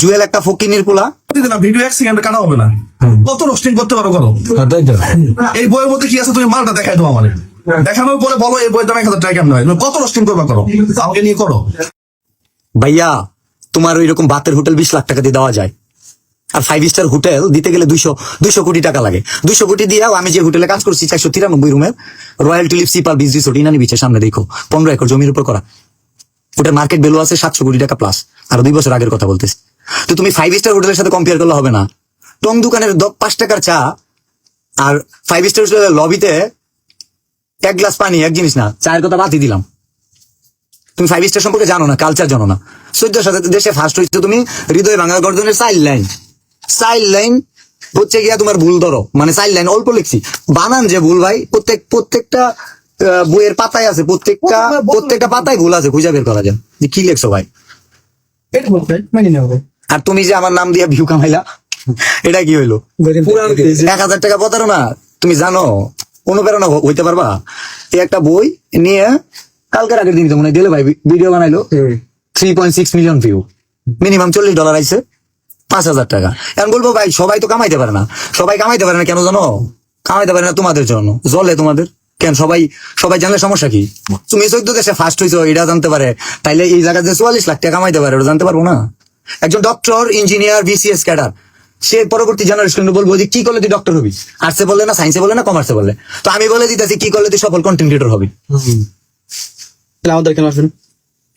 জুয়েল একটা ফকিনির পোলা। দিলাম ভিডিও এক সেকেন্ড কাটা হবে না। কত রোস্টিং করতে পারো করো? এই বইয়ের মধ্যে কি আছে তুমি মালটা দেখাই দাও আমার। দেখানোর পরে বলো এই বইয়ের দাম এক হাজার টাকা কেমন হয়? কত রোস্টিং করবা করো? আমাকে নিয়ে করো। ভাইয়া তোমার ওই রকম বাতের হোটেল বিশ লাখ টাকা দিয়ে দেওয়া যায়। আর ফাইভ স্টার হোটেল দিতে গেলে দুইশো দুইশো কোটি টাকা লাগে। দুইশো কোটি দিয়েও আমি যে হোটেলে কাজ করছি চারশো তিরানব্বই রুমের Royal Tulip Sea Pearl Beach Resort Inani বিচের সামনে দেখো পনেরো একর জমির উপর করা। ওটার মার্কেট ভ্যালু আছে সাতশো কোটি টাকা প্লাস আর দুই বছর আগের কথা বলতেছি। তো তুমি ফাইভ স্টার হোটেলের সাথে কম্পেয়ার করলে হবে না। টং দোকানের পাঁচ টাকার চা আর ফাইভ স্টার হোটেলের লবিতে এক গ্লাস পানি এক জিনিস না চায়ের কথা বাতি দিলাম। তুমি ফাইভ স্টার সম্পর্কে জানো না কালচার জানো না। সূর্য সাথে দেশে ফার্স্ট হয়েছে তুমি হৃদয় ভাঙা গর্জনের চাইল্ড লাইন চাইল্ড লাইন হচ্ছে গিয়া তোমার ভুল ধরো। মানে চাইল্ড লাইন অল্প লিখছি। বানান যে ভুল ভাই প্রত্যেক প্রত্যেকটা বইয়ের পাতায় আছে প্রত্যেকটা প্রত্যেকটা পাতায় ভুল আছে খুঁজে বের করা যায়। কি লেখছো ভাই? এটা বলতে মানে নেব আর তুমি যে আমার নাম দিয়ে ভিউ কামাইলা এটা কি হইল? এক হাজার টাকা প্রতারণা তুমি জানো অনুপ্রেরণা হইতে পারবা? এই একটা বই নিয়ে কালকের আগের দিন তো মনে হয় দিলে ভাই ভিডিও বানাইলো। Three point six million view minimum চল্লিশ ডলার আইছে। পাঁচ হাজার টাকা। এখন বলব ভাই সবাই তো কামাইতে পারে না। সবাই কামাইতে পারে না কেন জানো? কামাইতে পারে না তোমাদের জন্য। জলে তোমাদের। কেন সবাই সবাই জানলে সমস্যা কি? তুমি চোদ্দ দেশে ফার্স্ট হয়েছো এটা জানতে পারে। তাইলে এই জায়গায় যে চুয়াল্লিশ লাখ টাকা কামাইতে পারে ওটা জানতে পারব না? একজন ডক্টর ইঞ্জিনিয়ার বিসিএস ক্যাডার। সে পরবর্তী জেনারেশন বলব যে কি করলে তুই ডক্টর হবি? আর্টসে বললে না সায়েন্সে বললে না কমার্সে বললে? তো আমি বলে দিতেছি কি করলে তুই সফল কন্টেন্ট ক্রিয়েটর হবি? আমাদের কেন আসবেন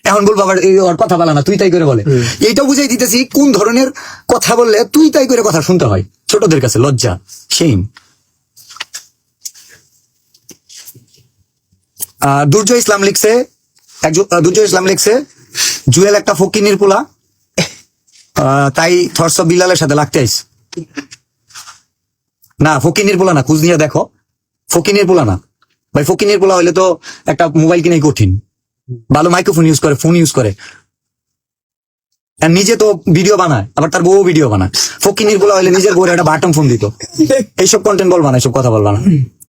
এখন বলব আবার এই ওর কথা বলা না তুই তাই করে বলে। এইটাও বুঝাই দিতেছি কোন ধরনের কথা বললে তুই তাই করে কথা শুনতে হয়। ছোটদের কাছে লজ্জা সেইম দুর্জয় ইসলাম লিখছে একজন দুর্জয় ইসলাম লিখছে জুয়েল একটা ফকিনির পোলা। তাই থরস বিলালের সাথে লাগতে আইস। না, ফকিনির পোলা না, খুঁজ নিয়ে দেখো। ফকিনির পোলা না। ভাই, ফকিনির পোলা হইলে তো একটা মোবাইল কিনাই কঠিন। ভালো মাইক্রোফোন ইউজ করে ফোন ইউজ করে। আর নিজে তো ভিডিও বানায়, আবার তার বউ ভিডিও বানায়। ফকিনির বলা হলে নিজের বউরে একটা বাটন ফোন দিত। এইসব কন্টেন্ট বলবা না, এইসব কথা বলবা না।